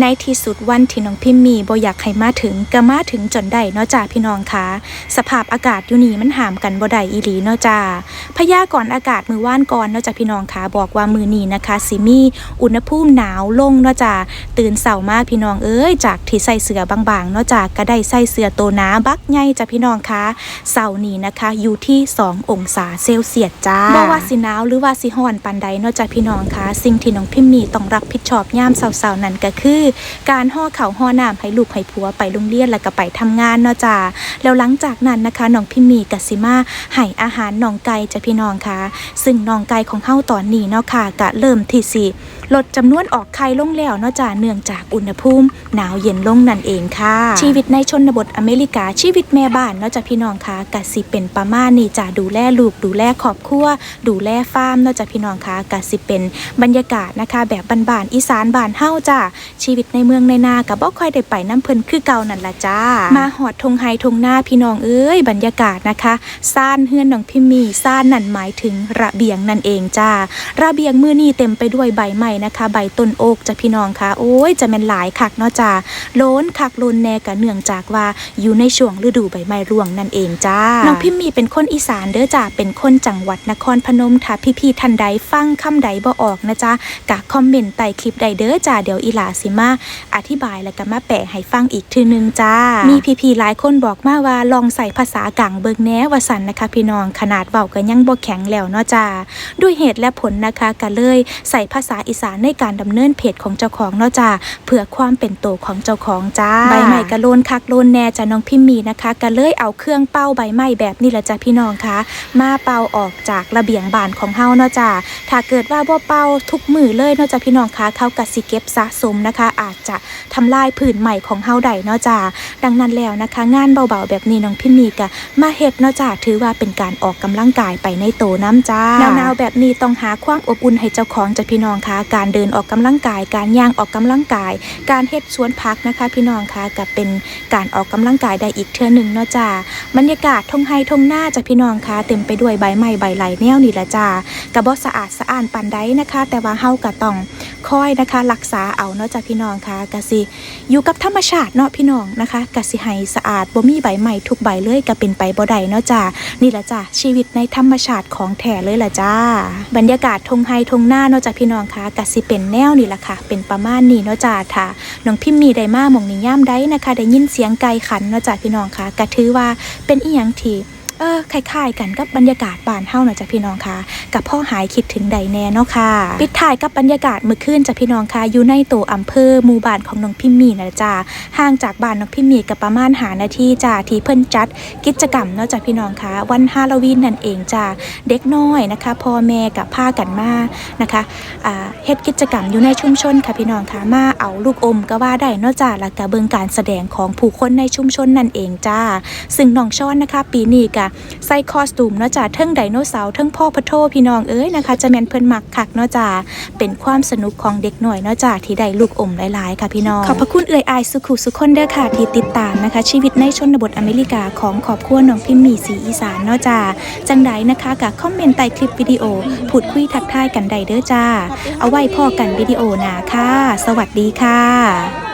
ในที่สุดวันที่น้องพิมมีบ่อยากให้มาถึงก็มาถึงจนได้เนาะจ้าพี่น้องคะสภาพอากาศอยู่นี่มันหามกันบ่ได้อีหลีเนาะจ้าพยากรณ์อากาศมือว่านก่อนเนาะจ้าพี่น้องคะบอกว่ามือนี้นะคะสิมีอุณหภูมิหนาวลงเนาะจ้าตื่นเช้ามากพี่น้องเอ้ยจากที่ใส่เสื้อบางๆเนาะจ้าก็ได้ใส่เสื้อโตหนาบักใหญ่จ้าพี่น้องคะเช้านี้นะคะอยู่ที่ 2 องศาเซลเซียสจ้าบ่ว่าสิหนาวหรือว่าสิร้อนปานใดเนาะจ้าพี่น้องคะสิ่งที่น้องพิมมีต้องรับผิดชอบยามเช้าๆนั่นก็คือการห่อเข่าห่อน้ำให้ลูกให้ผัวไปโรงเรียนแล้วก็ไปทำงานเนาะจ้าแล้วหลังจากนั้นนะคะน้องพิมมีกัสิมาให้อาหารน้องไก่จ้ะพี่น้องค่ะ ซึ่งน้องไก่ของเฮาตอนนี้เนาะค่ะก็เริ่มที่สิ ลดจำนวนออกไข่ลงแล้วเนาะจ้าเนื่องจากอุณหภูมิ หนาวเย็นลงนั่นเองค่ะ ชีวิตในชนบทอเมริกาชีวิตแม่บ้านเนาะจ้ะพี่น้องค่ะก็สิเป็นประมาณนี้จ้าดูแลลูกดูแลครอบครัวดูแลฟาร์มเนาะจ้ะพี่น้องค่ะก็สิเป็นบรรยากาศนะคะ แบบบ้านๆอีสานบ้านเฮาจ้าชีวิตในเมืองในนากับบ่ค่อยได้ไปน้ำเพิ่นคือเก่านั่นละจ้า มาหอดทงไฮทงหน้าพี่น้องเอ้ยบรรยากาศนะคะซ่านเฮือนน้องพิมมีซ่านนั่นหมายถึงระเบียงนั่นเองจ้า ระเบียงมือนี่เต็มไปด้วยใบไม้นะคะ ใบต้นโอกจ้ะพี่น้องค่ะโอ้ยจะแม่นหลายคักเนาะจ้าล้นคักโลนแน่กะเนื่องจากว่าอยู่ในช่วงฤดูใบไม้ร่วงนั่นเองจ้าน้องพิมมีเป็นคนอีสานเด้อจ้าเป็นคนจังหวัดนครพนมถ้าพี่ๆท่านใดฟังคำใดบ่ออกนะจ๊ะกะคอมเมนต์ใต้คลิปใดเด้อจ้าเดี๋ยวอีหลาสิมาอธิบายแล้วก็มาแปะให้ฟังอีกทีนึงจ้า มีพี่ๆหลายคนบอกมาว่าลองใส่ภาษากลางเบิงแหน่ว่าสันนะคะ พี่น้องขนาดเว้าก็ยังบ่แข็งแล้วเนาะจ้าด้วยเหตุและผลนะคะก็เลยใส่ภาษาอีสานในการดำเนินเพจของเจ้าของเนาะจ้าเพื่อความเป็นโตของเจ้าของจ้าใบไม้กะโลนคักโลนแน่จ้าน้องพิมมีนะคะก็เลยเอาเครื่องเป่าใบไม้แบบนี้ละจ้าพี่น้องคะมาเป่าออกจากระเบียงบ้านของเฮาเนาะจ้าถ้าเกิดว่าบ่เป่าทุกมือเลยเนาะจ้ะพี่น้องคะเขากสิเก็บสะสมนะคะ อาจจะทำลายผืนใหม่ของเฮาได้เนาะจ้าดังนั้นแล้วนะคะ งานเบาๆแบบนี้น้องพิมมีกะมาเฮ็ดเนาะจ้าถือว่าเป็นการออกกำลังกายไปในโตน้ำจ้าหนาวๆแบบนี้ต้องหาความอบอุ่นให้เจ้าของจ้ะพี่น้องคะกการเดินออกกำลังกาย การย่างออกกำลังกาย การเฮ็ดสวนพักนะคะ พี่น้องคะกับเป็นการออกกำลังกายได้อีกเทื่อหนึ่งเนาะจ้าบรรยากาศทงไฮทงหน้าจ้ะพี่น้องคะเต็มไปด้วยใบไม้ใบไหลแนวนี่ละจ้ากระบอกสะอาดสะอาดปันได้นะคะ แต่ว่าเฮากะต้องคอยนะคะรักษาเอาเนาะจากพี่น้องค่ะกะสิอยู่กับธรรมชาติเนาะพี่น้องนะคะกะสิให้สะอาดบ่มีใบใหม่ทุกใบเลยก็เป็นไปบ่ได้เนาะจ้านี่แหละจ้าชีวิตในธรรมชาติของแท้เลยล่ะจ้า บรรยากาศทงไฮทงหน้าเนาะจากพี่น้องค่ะกะสิเป็นแนวนี่แหละค่ะ เป็นประมาณนี้เนาะจ้าค่ะน้องพิมมีได้มาหมองนี้ย่ามได้นะคะ ได้ยินเสียงไก่ขันเนาะจากพี่น้องค่ะกะถือว่าเป็นอีหยังที่ เออคล้ายๆกันกับบรรยากาศบ้านเฮาหน่อยจ้ะพี่น้องค่ะ กับพ่อหายคิดถึงใดแน่เนาะค่ะปิดท้ายกับบรรยากาศเมื่อคืนจ้ะพี่น้องค่ะอยู่ในตัวอำเภอหมู่บ้านของน้องพิมมีนะจ้าห่างจากบ้านน้องพิมมีกับประมาณหานาทีจ้าที่เพิ่นจัดกิจกรรมเนาะจ้ะพี่น้องค่ะ วันฮาโลวีนนั่นเองจ้าเด็กน้อยนะคะพ่อแม่กับพากันมานะคะอ่าเฮ็ดกิจกรรมอยู่ในชุมชนค่ะพี่น้องค่ะมาเอาลูกอมก็ว่าได้เนาะจ้าแล้วก็เบิ่งการแสดงของผู้คนในชุมชนนั่นเองจ้าซึ่งน้องช้อนนะคะ ปีนี้ก็ใส่คอสตูมเนาะจ้าเทิงไดโนเสาร์เทิงพ่อพะโทพี่น้องเอ้ยนะคะ จะแม่นเพิ่นมักคักเนาะจ้าเป็นความสนุกของเด็กหน่อยเนาะจ้าที่ได้ลูกอมหลายๆ ค่ะพี่น้อง ขอบพระคุณเอ่ยอายสุขุสุคนเด้อค่ะ ที่ติดตามนะคะ ชีวิตในชนบทอเมริกาของขอบครัวน้องพิมมีสีอีสานเนาะจ้าจังใดนะคะกับคอมเมนต์ใต้คลิปวิดีโอพูดคุยทักทายกันใดเด้อจ้า เอาไว้พ่อกันวิดีโอหนาค่ะ สวัสดีค่ะ